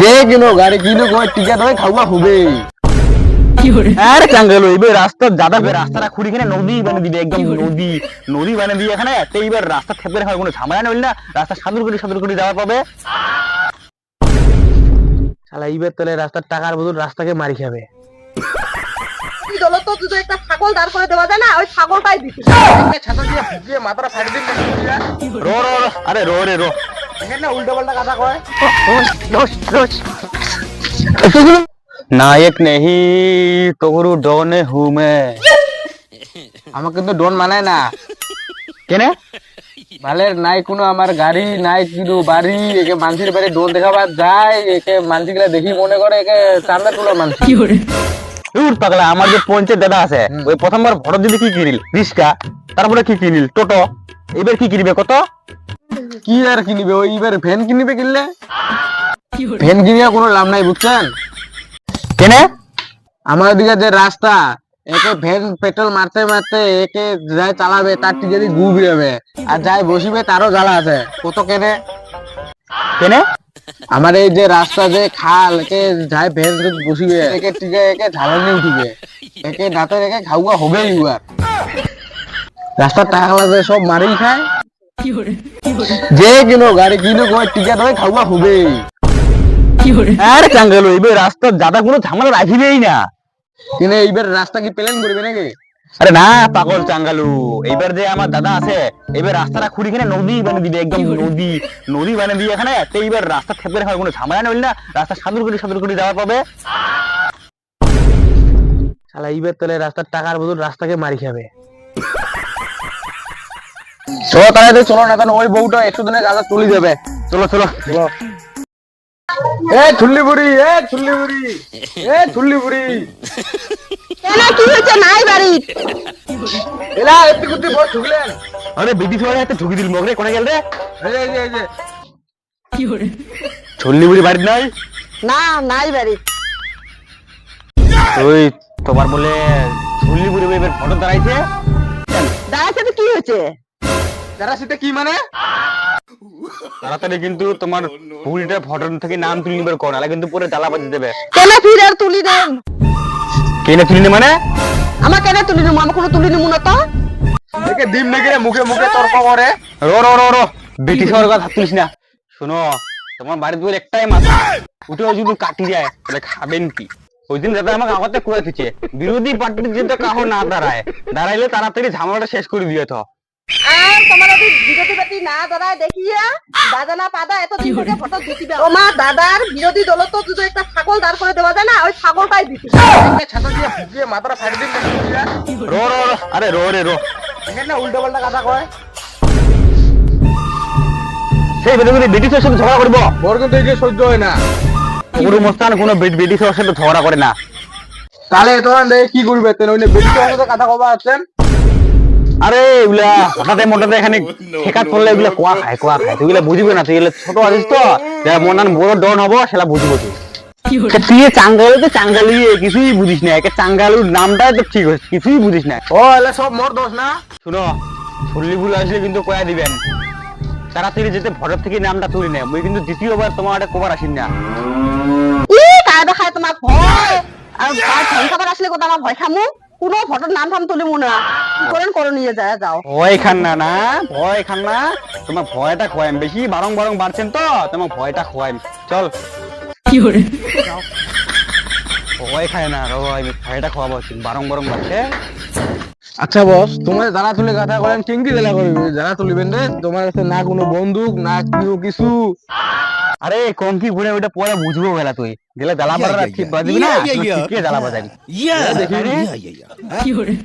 যে কিনো গাড়ি কিনো কয় টিকা তবে খাওয়া হবে আরে চাঙ্গালো এবার রাস্তা দাদা রাস্তাটা খুঁড়ি কিনে নদী বানিয়ে দিবে একদম নদী নদী বানিয়ে দিয়ে এখানে রাস্তা থেপে রাখার কোনো ঝামেলা নইল না রাস্তা সাদুর করে সাদুর করে যাওয়া পাবে। শালা এইবার তাহলে রাস্তার টাকার বদল রাস্তাকে মারি খাবে। তো? একটা ছাগল দাঁড় করে দেওয়া যায় না? ওই ছাগলটাই দিছি ছাতা দিয়ে মাথাটা ফাটি দিন রো রো রো আরে রো রে রো। এখানে উল্টো পাল্টা কথা কয়। রোজ রোজ নায়ক নেহি তোগরু ডনে হুমে। আমাকে কিন্তু ডন মানায় না। কেনে? ভালের নাই কোনো আমার গাড়ি নাই কিন্তু বাড়ি। একে মানুষের বাড়ি ডোন দেখাবার যায় একে মানুষগুলা দেখি মনে করে একে চান্দা তোলা মানুষ，দূর পাগলা আমার যে পঞ্চায়েত দাদা আছে ওই প্রথমবার ভোট যদি কি কিনিল? রিক্সা তারপরে কি কিনিল? টোটো। এবার কি কিনবে কত? কি আর কিনবে? ওই এবার ভ্যান কিনবে কিনলে? 有人，ভ্যান কিনিয়া কোনো লাভ নাই বুঝছেন? কেনে? আমার দিকে যে রাস্তা একে ভ্যান পেট্রোল মারতে মারতে একে যাই চালাবে তার যদি গু বেরোবে আর যাই বসিবে তারও জ্বালা আছে। কত কেনে? কেনে? আমার এই যে রাস্তা যে খাল একে যাই ভ্যান বসিবে একে টিকে একে ঝালানি উঠিবে একে দাঁতে একে খাওয়া হবেই উয়ার রাস্তার টাকা সব মারেই খায়। যে কিনো গাড়ি কিনো কোনো টিকা তবে খাওয়া হবে আর চাঙ্গেল এবার রাস্তা দাদা কোনো ঝামেলা রাখিবেই না। কিনে এইবার রাস্তা কি প্ল্যান করবে নাকি? আরে না পাগল চাঙ্গালু এইবার যে আমার দাদা আছে এবার রাস্তাটা খুঁড়ি খেলে নদী বানিয়ে দিবে একদম নদী নদী বানিয়ে দিবে এখানে এইবার রাস্তা থেপে রাখার কোনো ঝামেলা নেই না রাস্তা সাদুর করে সাদুর করে যাওয়া পাবে। শালা এইবার তাহলে রাস্তার টাকার বদল রাস্তাকে মারি খাবে। চলো তাহলে চলো না ওই বউটা একশো দিনের গাঁজা তুলে যাবে চলো চলো। এ ছুল্লি বুড়ি এ ছুল্লি বুড়ি এ ছুল্লি বুড়ি। কেন কি হয়েছে? নাই বাড়ি। এলা এত্তি কুত্তি বড় ঢুকলেন আরে বেটি ছোড়া হাতে ঢুকি দিল মগরে কোনে গেল রে? এই যে, এই যে, 有人，ছুল্লি বুড়ি বাড়ি নাই? না নাই বাড়ি। ওই তোমার বলে ছুল্লি বুড়ি এবার ফটো দাঁড়াইছে? দাঁড়াচ্ছে তো কি হয়েছে? তারা সেটা কি মানে? তাড়াতাড়ি কিন্তু তোমার বুড়িটা ফটো থেকে নাম তুলে নিবার কর নাহলে কিন্তু পরে জ্বালা বাজি দেবে। কেন ফিরে আর তুলি দেন? কেনে তুলি নে মানে? আমার কেন তুলি নেব আমার কোনো তুলি নেব না তো? একে ডিম নেগিরে মুখে মুখে তর্ক করে। রো রো রো রো বেটি সবার কথা তুলিস না। শোনো তোমার বাড়িতে বলে একটাই মাথা। উঠেও যদি কাটি যায় তাহলে খাবেন কি? ওই দিন দাদা আমাকে আমাকে করে দিচ্ছে বিরোধী পার্টির যেটা কাহো না দাঁড়ায়। দাঁড়াইলে তাড়াতাড়ি ঝামেলাটা শেষ করে দিয়ে তো। আর তোমার যদি বিরোধী পাতি না দাঁড়ায় দেখিয়া দাদা না পাদা এত দিন থেকে ফটো দিছিবে তোমার দাদার বিরোধী দল তো দুটো একটা ছাগল দাঁড় করে দেওয়া যায় না ওই ছাগলটাই দিছি ছাতা দিয়ে ফুটিয়ে মাথাটা ফাটি দিন রো রো রো। আরে রো রে রো। এখানে উল্টো পাল্টা কথা কয়। সেই বেদে বেদে ব্রিটিশের সাথে ঝগড়া করব? কিন্তু সহ্য হয় না। পুরো মস্তান কোনো ব্রিটিশের সাথে ঝগড়া করে না। তাহলে কি করবে তেন ওই ব্রিটিশের সাথে কথা কবা আছেন। আরে এগুলা হঠাৎ মোটাতে এখানে ঠেকাত পড়লে এগুলা কোয়া খায় কোয়া খায়। তুই এগুলা বুঝবে না তুই এগুলা ছোট আছিস তো। যারা মনান বড় ডন হব সেটা বুঝব তুই，তুই চাঙ্গালু তো চাঙ্গালি কিছুই বুঝিস না। একে চাঙ্গালুর নামটা তো ঠিক হচ্ছে কিছুই বুঝিস না। ও এলা সব মোর দোষ না? শুনো ফুল্লি ফুল আসলে কিন্তু কয়া দিবেন। তাড়াতাড়ি যেতে ভোটের থেকে নামটা তুলি নেয় মুই কিন্তু দ্বিতীয়বার তোমার একটা কবার আসিন না। ই কায় দেখায় তোমার ভয়? আর ফোন খাবার আসলে কথা আমার ভয় খামু? কোনো ফটোর নাম ফাম তুলিমু না কি করেন করো নিয়ে যায় যাও। ভয় খান না না ভয় খান না। তোমার ভয়টা খোয়াইম। বেশি বারং বারং বাড়ছেন তো তোমার ভয়টা খোয়াইম। চল। 有人，ভয় খায় না রো আমি ভয়টা খোয়াবো বারং বারং বাড়ছে। আচ্ছা বস তোমার যারা তুলে কথা করেন কিংকি জেলা করবে। যারা তুলিবেন রে তোমার কাছে না কোনো বন্দুক না কিছু। আরে কম কি ঘুরে ওইটা পরে বুঝব বেলা তুই। গেলে জ্বালা পাড়া ঠিক বাজবি না? কে জ্বালা বাজাবি। দেখি। রে। 有人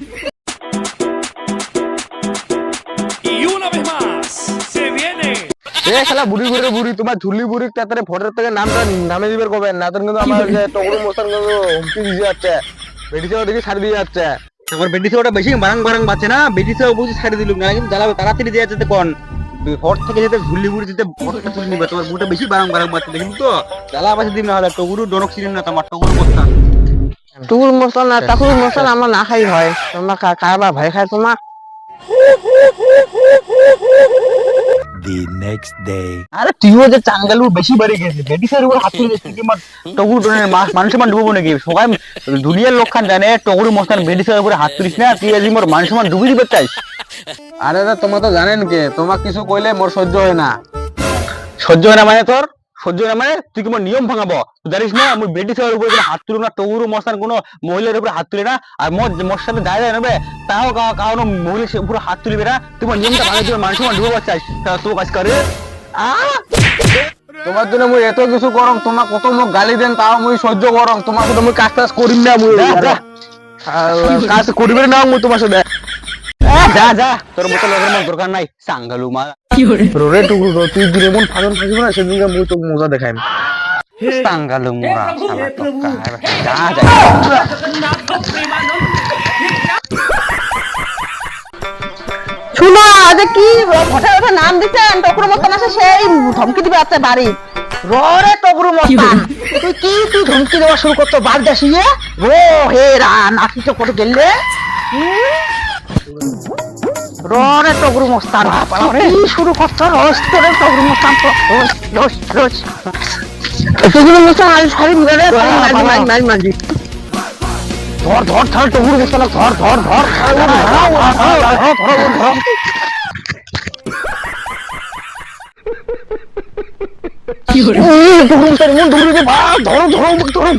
，Y una vez más, se viene. এ শালা বুড়ি ঘুরে বুড়ি তোমার ঝুলি বুড়ি তাড়াতাড়ি ফটোর থেকে নামটা নামে দিবার কবে? না তোর কিন্তু আমার যে টগরু মোস্তান কিন্তু হুমকি দিয়ে যাচ্ছে। দিয়ে বেটি সেওটা বেশি বারাং বারাং বাচ্ছে না? বেটি সেও বুঝি ছাড়ি দিলুম না কিন্তু জ্বালাবে। তাড়াতাড়ি দিয়ে যাচ্ছে কোন? ফট থেকে যেতে ঘুরলি বুড়ি যেতে ফটটা তুলে নিবে। তোমার বুটা বেশি বারাম বারাম মারতে দেখি তো? চালা বাছে দিন না হলে টগুরু ডনক ছিলেন না, তোমার টগুরু মোস্তান টুকুর মশলা না টাকুর মশলা আমার না খাই হয়। তোমরা কারবার ভাই খায় তোমার the next day. আরে তুইও যে চাঙ্গালু বেশি বাড়ি গেছে বেডিসের উপর হাত তুলে তুই কি মার টগুর মানুষের মান ডুবো নাকি? সবাই দুনিয়ার লোক খান জানে টগুর মস্তান বেডিসের উপরে হাত তুলিস না তুই আজ মোর মানুষের মান ডুবি দিবে চাইস আরে দাদা তোমার তো জানেন কে তোমাক কিছু কইলে মোর সহ্য হয় না। সহ্য হয় না মানে তোর? সহ্য হয় না মানে তুই কি নিয়ম ভাঙাবো? তুই জানিস না আমি বেডিসের উপরে কোনো হাত তুলি না টকুর মস্তান কোনো মহিলার উপরে হাত তুলি না আর মোর সাথে যায় যায় নেবে তাও কারণ মহিলার উপরে হাত তুলিবে না তোমার নিয়মটা ভাঙে তুই মানুষের মান ডুবো চাইস তা কাজ করে তোমার জন্য মুই এত কিছু করম তোমাক কত মোক গালি দেন তাও মুই সহ্য করম তোমার সাথে মুই কাজ টাজ করিম না মুই কাজ করিবে না মুই তোমার সাথে যা যা। তোর মতো লোকের মন দরকার নাই সাঙ্গালু মা রে টুকু তুই দিলে মন ফাগল ফাগিব না? সেদিনকে মুই তোকে মজা দেখাইম সাঙ্গালু মোরা শালা তো যা যা। শুনো আজ কি নাম দিচ্ছেন? টকুর মতন আছে সেই ধমকি দিবে আছে বাড়ি। রে টগরু Fiore, তুই কি তুই ধমকি দেওয়া শুরু করতো বাদ যাসিয়ে রো হে রা নাকি তো করে গেলে? রে টগরু মস্তান কি শুরু করতো রোজ তোরে টগরু মস্তান রোজ রোজ রোজ টগরু মস্তান আজ সারি মিলে মারি মারি মারি ধর ধর ধর টগরু মস্তান ধর ধর ধর ধর Fiore, টগরু মস্তান মন ধরে ধরো ধরো ধরো